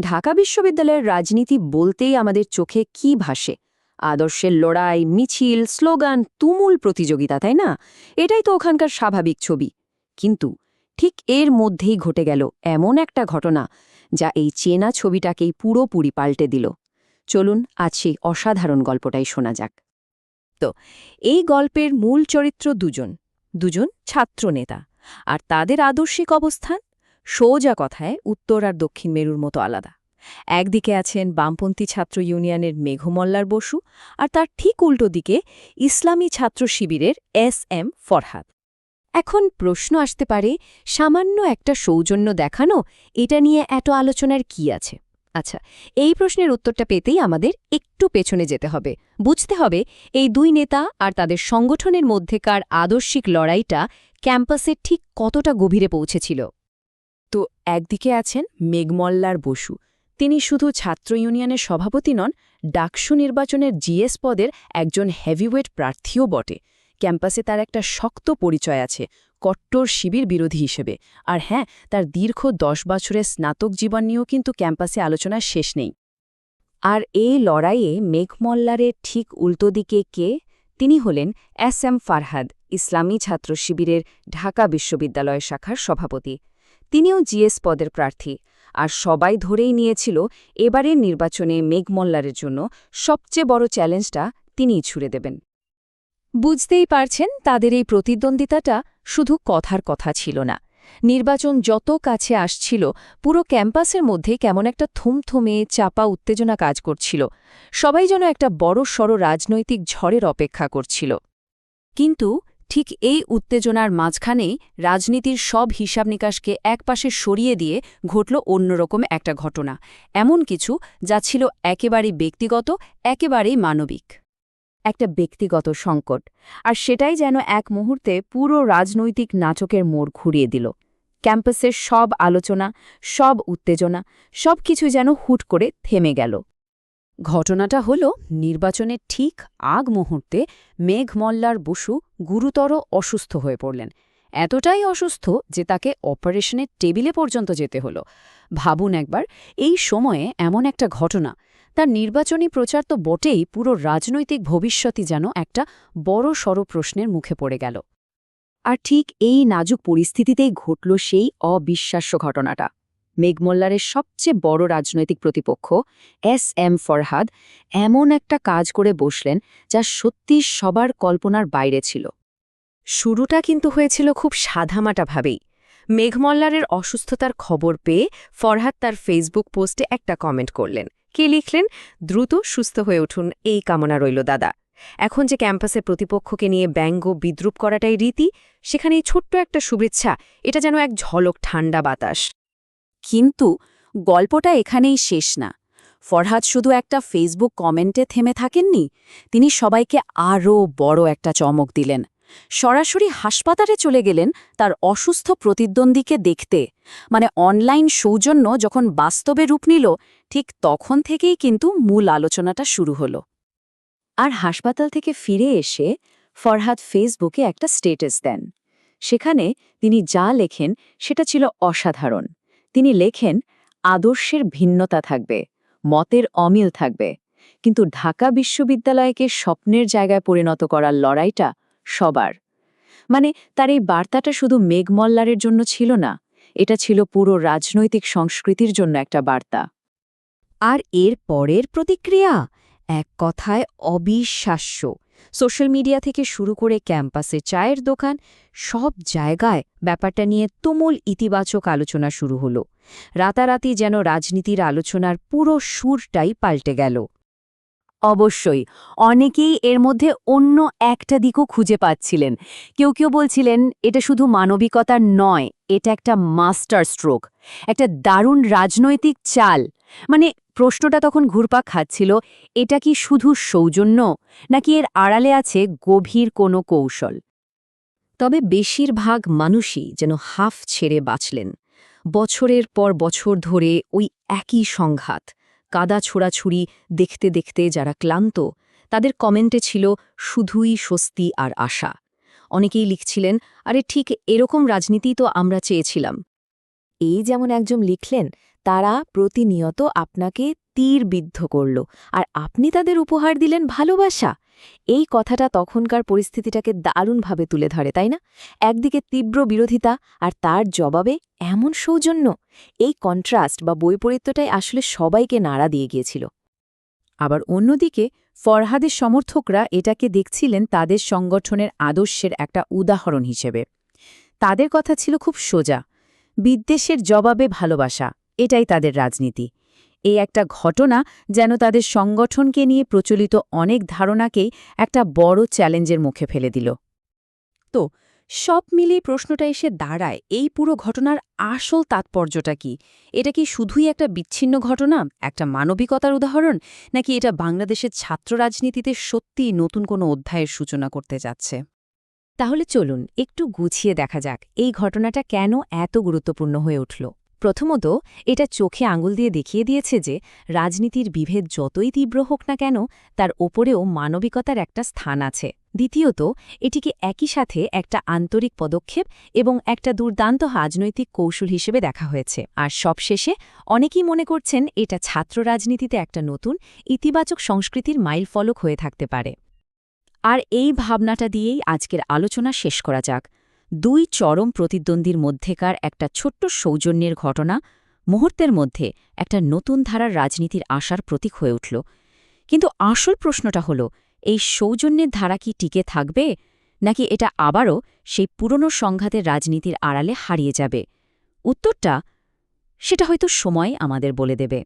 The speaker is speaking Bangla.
ঢাকা বিশ্ববিদ্যালয়ের রাজনীতি বলতেই আমাদের চোখে কি ভাসে? আদর্শের লড়াই, মিছিল, স্লোগান, তুমুল প্রতিযোগিতা, তাই না? এটাই তো ওখানকার স্বাভাবিক ছবি। কিন্তু ঠিক এর মধ্যেই ঘটে গেল এমন একটা ঘটনা যা এই চেনা ছবিটাকেই পুরোপুরি পাল্টে দিল। চলুন আজ সেই অসাধারণ গল্পটাই শোনা যাক। তো, এই গল্পের মূল চরিত্র দুজন। দুজন ছাত্রনেতা। আর তাদের আদর্শিক অবস্থান সোজা কথায় উত্তর আর দক্ষিণ মেরুর মতো আলাদা। একদিকে আছেন বামপন্থী ছাত্র ইউনিয়নের মেঘমল্লার বসু আর তার ঠিক উল্টো দিকে ইসলামী ছাত্র শিবিরের এস এম ফরহাদ। এখন প্রশ্ন আসতে পারে, সামান্য একটা সৌজন্য দেখানো, এটা নিয়ে এত আলোচনার কি আছে? আচ্ছা এই প্রশ্নের উত্তরটা পেতেই আমাদের একটু পেছনে যেতে হবে। বুঝতে হবে, এই দুই নেতা আর তাদের সংগঠনের মধ্যেকার আদর্শিক লড়াইটা ক্যাম্পাসে ঠিক কতটা গভীরে পৌঁছেছিল। তো একদিকে আছেন মেঘমল্লার বসু। তিনি শুধু ছাত্র ইউনিয়নের সভাপতি নন, ডাকসু নির্বাচনের জিএস পদের একজন হেভিওয়েট প্রার্থীও বটে। ক্যাম্পাসে তার একটা শক্ত পরিচয় আছে, কট্টর শিবির বিরোধী হিসেবে। আর হ্যাঁ তার দীর্ঘ দশ বছরের স্নাতক জীবন নিয়েও কিন্তু ক্যাম্পাসে আলোচনার শেষ নেই। আর এই লড়াইয়ে মেঘমল্লারের ঠিক উল্টো দিকে কে? তিনি হলেন এস এম ফারহাদ, ইসলামী ছাত্র শিবিরের ঢাকা বিশ্ববিদ্যালয় শাখার সভাপতি। তিনিও জিএস পদের প্রার্থী। আর সবাই ধরেই নিয়েছিল এবারের নির্বাচনে মেঘমল্লারের জন্য সবচেয়ে বড় চ্যালেঞ্জটা তিনিই ছুড়ে দেবেন। বুঝতেই পারছেন, তাদের এই প্রতিদ্বন্দ্বিতাটা শুধু কথার কথা ছিল না। নির্বাচন যত কাছে আসছিল, পুরো ক্যাম্পাসের মধ্যে কেমন একটা থুমথুমে চাপা উত্তেজনা কাজ করছিল। সবাই যেন একটা বড় সড় রাজনৈতিক ঝড়ের অপেক্ষা করছিল। কিন্তু ঠিক এই উত্তেজনার মাঝখানেই রাজনীতির সব হিসাব নিকাশকে একপাশে সরিয়ে দিয়ে ঘটল অন্যরকম একটা ঘটনা, এমন কিছু যা ছিল একেবারেই ব্যক্তিগত, একেবারেই মানবিক। একটা ব্যক্তিগত সংকট, আর সেটাই যেন এক মুহূর্তে পুরো রাজনৈতিক নাচকের মোড় ঘুরিয়ে দিল। ক্যাম্পাসের সব আলোচনা, সব উত্তেজনা সব কিছু যেন হুট করে থেমে গেল। ঘটনাটা হল নির্বাচনের ঠিক আগ মুহূর্তে মেঘমল্লার বসু গুরুতর অসুস্থ হয়ে পড়লেন। এতটাই অসুস্থ যে তাকে অপারেশনের টেবিলে পর্যন্ত যেতে হল। ভাবুন একবার, এই সময়ে এমন একটা ঘটনা। তার নির্বাচনী প্রচার তো বটেই, পুরো রাজনৈতিক ভবিষ্যতই যেন একটা বড় সড় প্রশ্নের মুখে পড়ে গেল। আর ঠিক এই নাজুক পরিস্থিতিতেই ঘটল সেই অবিশ্বাস্য ঘটনাটা। মেঘমল্লারের সবচেয়ে বড় রাজনৈতিক প্রতিপক্ষ এস এম ফরহাদ এমন একটা কাজ করে বসলেন যা সত্যি সবার কল্পনার বাইরে ছিল। শুরুটা কিন্তু হয়েছিল খুব সাধামাটাভাবেই। মেঘমল্লারের অসুস্থতার খবর পেয়ে ফরহাদ তার ফেসবুক পোস্টে একটা কমেন্ট করলেন। কে লিখলেন? দ্রুত সুস্থ হয়ে উঠুন, এই কামনা রইল দাদা। এখন যে ক্যাম্পাসে প্রতিপক্ষকে নিয়ে ব্যঙ্গ বিদ্রুপ করাটাই রীতি, সেখানে ছোট্ট একটা শুভেচ্ছা, এটা যেন এক ঝলক ঠান্ডা বাতাস। কিন্তু গল্পটা এখানেই শেষ না। ফরহাদ শুধু একটা ফেসবুক কমেন্টে থেমে থাকেননি, তিনি সবাইকে আরও বড় একটা চমক দিলেন। সরাসরি হাসপাতালে চলে গেলেন তার অসুস্থ প্রতিদ্বন্দ্বীকে দেখতে। মানে অনলাইন সৌজন্য যখন বাস্তবে রূপ নিল, ঠিক তখন থেকেই কিন্তু মূল আলোচনাটা শুরু হলো। আর হাসপাতাল থেকে ফিরে এসে ফরহাদ ফেসবুকে একটা স্টেটাস দেন। সেখানে তিনি যা লেখেন সেটা ছিল অসাধারণ। তিনি লেখেন, আদর্শের ভিন্নতা থাকবে, মতের অমিল থাকবে। কিন্তু ঢাকা বিশ্ববিদ্যালয়কে স্বপ্নের জায়গায় পরিণত করার লড়াইটা সবার। মানে তার এই বার্তাটা শুধু মেঘমল্লারের জন্য ছিল না, এটা ছিল পুরো রাজনৈতিক সংস্কৃতির জন্য একটা বার্তা। আর এর পরের প্রতিক্রিয়া? এক কথায় অবিশ্বাস্য। সোশ্যাল মিডিয়া থেকে শুরু করে ক্যাম্পাসে চায়ের দোকান, সব জায়গায় ব্যাপারটা নিয়ে তুমুল ইতিবাচক আলোচনা শুরু হলো। রাতারাতি যেন রাজনীতির আলোচনার পুরো সুরটাই পাল্টে গেল। অবশ্যই, অনেকেই এর মধ্যে অন্য একটা দিকও খুঁজে পাচ্ছিলেন। কেউ কেউ বলছিলেন, এটা শুধু মানবিকতার নয়, এটা একটা মাস্টার স্ট্রোক একটা দারুণ রাজনৈতিক চাল মানে প্রশ্নটা তখন ঘুরপাক খাচ্ছিল, এটা কি শুধু সৌজন্য, নাকি এর আড়ালে আছে গভীর কোনো কৌশল? তবে বেশিরভাগ মানুষই যেন হাফ ছেড়ে বাঁচলেন। বছরের পর বছর ধরে ওই একই সংঘাত, কাদা ছোড়াছুড়ি দেখতে দেখতে যারা ক্লান্ত, তাদের কমেন্টে ছিল শুধুই স্বস্তি আর আশা। অনেকেই লিখছিলেন, আরে ঠিক এরকম রাজনীতি তো আমরা চেয়েছিলাম। এই যেমন একজন লিখলেন তারা প্রতিনিয়ত আপনাকে তীর বিদ্ধ করল। আর আপনি তাদের উপহার দিলেন ভালোবাসা। এই কথাটা তখনকার পরিস্থিতিটাকে দারুণভাবে তুলে ধরে, তাই না? একদিকে তীব্র বিরোধিতা আর তার জবাবে এমন সৌজন্য। এই কন্ট্রাস্ট বা বৈপরীত্যটাই আসলে সবাইকে নাড়া দিয়ে গিয়েছিল। আবার অন্যদিকে ফরহাদের সমর্থকরা এটাকে দেখছিলেন তাদের সংগঠনের আদর্শের একটা উদাহরণ হিসেবে। তাদের কথা ছিল খুব সোজা। বিদ্বেষের জবাবে ভালোবাসা। এটাই তাদের রাজনীতি। এই একটা ঘটনা যেন তাদের সংগঠনকে নিয়ে প্রচলিত অনেক ধারণাকেই একটা বড় চ্যালেঞ্জের মুখে ফেলে দিল। তো, সব মিলিয়ে প্রশ্নটা এসে দাঁড়ায়, এই পুরো ঘটনার আসল তাৎপর্যটা কি? এটা কি শুধুই একটা বিচ্ছিন্ন ঘটনা, একটা মানবিকতার উদাহরণ, নাকি এটা বাংলাদেশের ছাত্র রাজনীতিতে সত্যিই নতুন কোনো অধ্যায়ের সূচনা করতে যাচ্ছে? তাহলে চলুন, একটু গুছিয়ে দেখা যাক, এই ঘটনাটা কেন এত গুরুত্বপূর্ণ হয়ে উঠল? প্রথমত, এটা চোখে আঙুল দিয়ে দেখিয়ে দিয়েছে যে রাজনীতির বিভেদ যতই তীব্র হোক না কেন, তার ওপরেও মানবিকতার একটা স্থান আছে। দ্বিতীয়ত, এটিকে একই সাথে একটা আন্তরিক পদক্ষেপ এবং একটা দুর্দান্ত রাজনৈতিক কৌশল হিসেবে দেখা হয়েছে। আর সবশেষে, অনেকেই মনে করছেন এটা ছাত্র রাজনীতিতে একটা নতুন, ইতিবাচক সংস্কৃতির মাইলফলক হয়ে থাকতে পারে। আর এই ভাবনাটা দিয়েই আজকের আলোচনা শেষ করা যাক। দুই চরম প্রতিদ্বন্দ্বীর মধ্যেকার একটা ছোট্ট সৌজন্যের ঘটনা মুহূর্তের মধ্যে একটা নতুন ধারার রাজনীতির আশার প্রতীক হয়ে উঠল। কিন্তু আসল প্রশ্নটা হল, এই সৌজন্যের ধারা কি টিকে থাকবে, নাকি এটা আবারও সেই পুরনো সংঘাতের রাজনীতির আড়ালে হারিয়ে যাবে? উত্তরটা, সেটা হয়তো সময় আমাদের বলে দেবে।